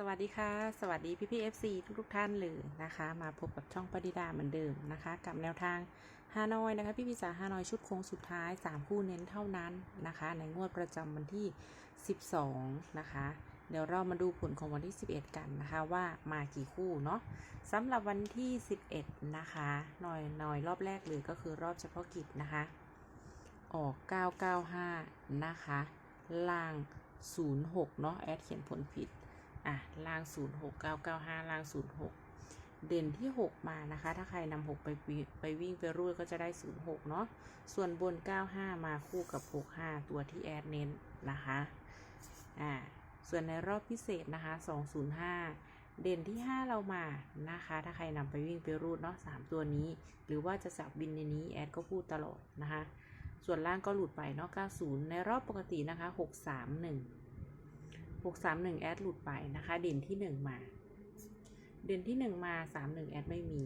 สวัสดีค่ะ สวัสดีพี่พี่เอฟซีทุกทุกท่านเลยนะคะ มาพบกับช่องปริดาเหมือนเดิมนะคะ กับแนวทางฮานอยนะคะ พี่พี่จ๋าฮานอยชุดโค้งสุดท้าย 3 คู่เน้นเท่านั้นนะคะ ในงวดประจำวันที่ 12 นะคะ เดี๋ยวเรามาดูผลของวันที่ 11 กันนะคะว่ามากี่คู่เนาะสำหรับวันที่ 11 นะคะหน่อยหน่อยรอบแรกเลยก็คือรอบเฉพาะกิจนะคะ ออก 995 นะคะ ล่าง 06 เนาะแอดเขียนผลผิด อะล่าง 06995 ล่าง 06 เด่นที่ 6 มานะคะ ถ้าใครนำ6ไปไปวิ่งไปรูดก็จะได้ 06 เนาะส่วนบน 95 มาคู่กับ 65 ตัวที่แอดเน้นนะคะอ่าส่วนในรอบพิเศษนะคะ 205 เด่นที่ 5 เรามานะคะ ถ้าใครนำไปวิ่งไปรูดเนาะ3ตัวนี้ หรือว่าจะสับบินในนี้แอดก็พูดตลอดนะคะ ส่วนล่างก็หลุดไปเนาะ90 ในรอบปกตินะคะ 631 631แอดหลุดไปนะคะ เด่นที่1มา เด่นที่1มา31แอดไม่มี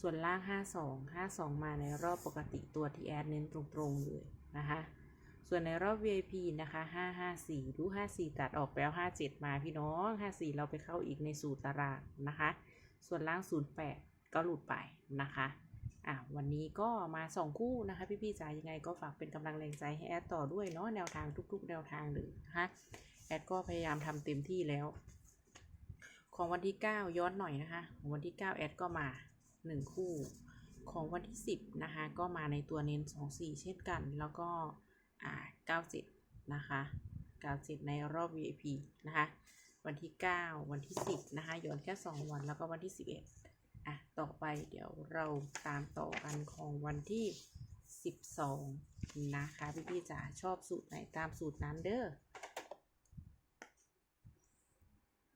ส่วนล่าง52 52มาในรอบปกติตัวที่แอดเน้นตรงๆเลยนะคะส่วนในรอบ VIP นะคะ 554ดู54 ตัดออกแล้ว 57 มาพี่น้อง 54 เราไปเข้าอีกในสูตรตารางนะคะ ส่วนล่าง 08 ก็หลุดไปนะคะ อะ วันนี้ก็มา 2 คู่นะคะ พี่ๆจ๋ายังไงก็ฝากเป็นกำลังแรงใจให้แอดต่อด้วยเนาะ แนวทางทุกๆ แนวทางเลยนะคะ แอดก็พยายามทำเต็มที่แล้ว ของวันที่ 9 ย้อนหน่อยนะคะ ของวันที่ 9 แอดก็มา 1 คู่ ของวันที่ 10 นะคะ ก็มาในตัวเน้น 2 4 เช่นกัน แล้วก็อ่า97 นะคะ 97 ในรอบ VIP นะคะ วันที่ 9 วันที่ 10 นะคะ ย้อนแค่ 2 วัน แล้วก็วันที่ 11 อะ ต่อไปเดี๋ยวเราตามต่อกันของวันที่12 นะคะ พี่ๆจ๋าชอบสูตรไหนตามสูตรนั้นเด้อ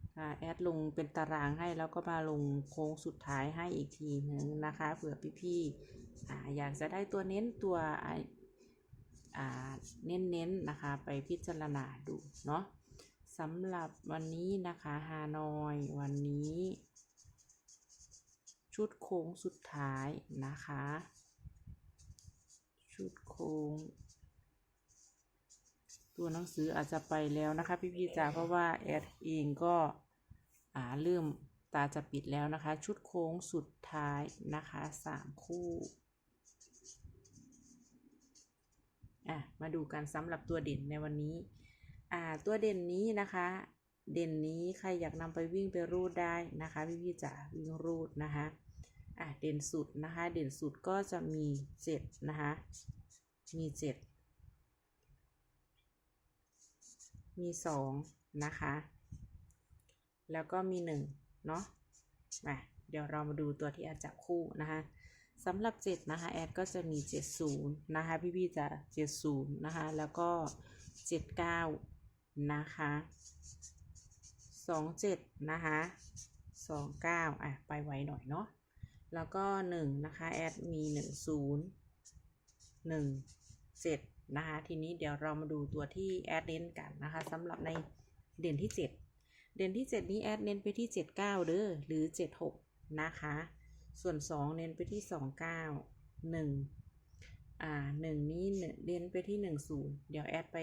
อ่า แอดลงเป็นตารางให้แล้วก็มาลงโค้งสุดท้ายให้อีกทีหนึ่งนะคะเผื่อพี่ๆออยากจะได้ตัวเน้นตัวเน้นๆนะคะไปพิจารณาดูเนาะสำหรับวันนี้นะคะฮานอยวันนี้ ชุดโค้งสุดท้ายนะคะ ชุดโค้ง ตัวหนังสืออาจจะไปแล้วนะคะพี่ๆจ๋าเพราะว่าแอดเองก็ อ่าเริ่มตาจะปิดแล้วนะคะ ชุดโค้งสุดท้ายนะคะสามคู่อะมาดูกันสำหรับตัวเด่นในวันนี้อ่าตัวเด่นนี้นะคะ เด่นนี้ใครอยากนำไปวิ่งไปรูดได้นะคะพี่ๆจ๋าวิ่งรูดนะคะอะเด่นสุดนะคะ เด่นสุดก็จะมีเจ็ดนะคะมีเจ็ดมีสองนะคะ แล้วก็มีหนึ่งเนาะมาเดี๋ยวเรามาดูตัวที่แอดจับคู่นะคะสำหรับเจ็ดนะคะ แอดก็จะมีเจ็ดศูนย์นะคะ พี่ๆจะเจ็ดศูนย์นะคะ แล้วก็เจ็ดเก้านะคะสองเจ็ดนะคะสองเก้าอะ ไปไวหน่อยเนาะ แล้วก็หนึ่งนะคะ แอดมีหนึ่งศูนย์หนึ่งเจ็ดนะคะ ทีนี้เดี๋ยวเรามาดูตัวที่แอดเน้นกันนะคะสำหรับในเด่นที่ 7 เด่นที่ 7 นี้แอดเน้นไปที่ 79 เด้อหรือ 76 นะคะ ส่วน 2 เน้นไปที่ 29 1 อ่า 1 นี้เน้นไปที่ 10 เดี๋ยวแอดไป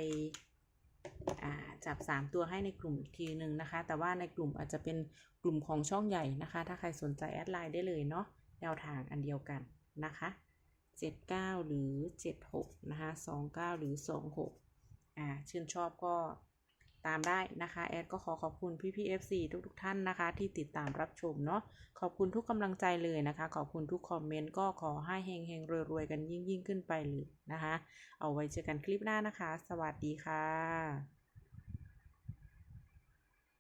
อ่าจับ 3 ตัวให้ในกลุ่มอีกทีหนึ่งนะคะ แต่ว่าในกลุ่มอาจจะเป็นกลุ่มของช่องใหญ่นะคะ ถ้าใครสนใจแอดไลน์ได้เลยเนาะแนวทางอันเดียวกันนะคะ 79 หรือ 76 นะคะ 29 หรือ 26 อ่า ชื่นชอบก็ ตามได้นะคะ แอดก็ขอขอบคุณพี่พีเอฟซีทุกๆท่านนะคะ ที่ติดตามรับชมเนาะขอบคุณทุกกำลังใจเลยนะคะ ขอบคุณทุกคอมเมนต์ก็ขอให้เฮงเฮงๆรวยๆกันยิ่งยิ่งๆขึ้นไปเลยนะคะ เอาไว้เจอกันคลิปหน้านะคะ สวัสดีค่ะ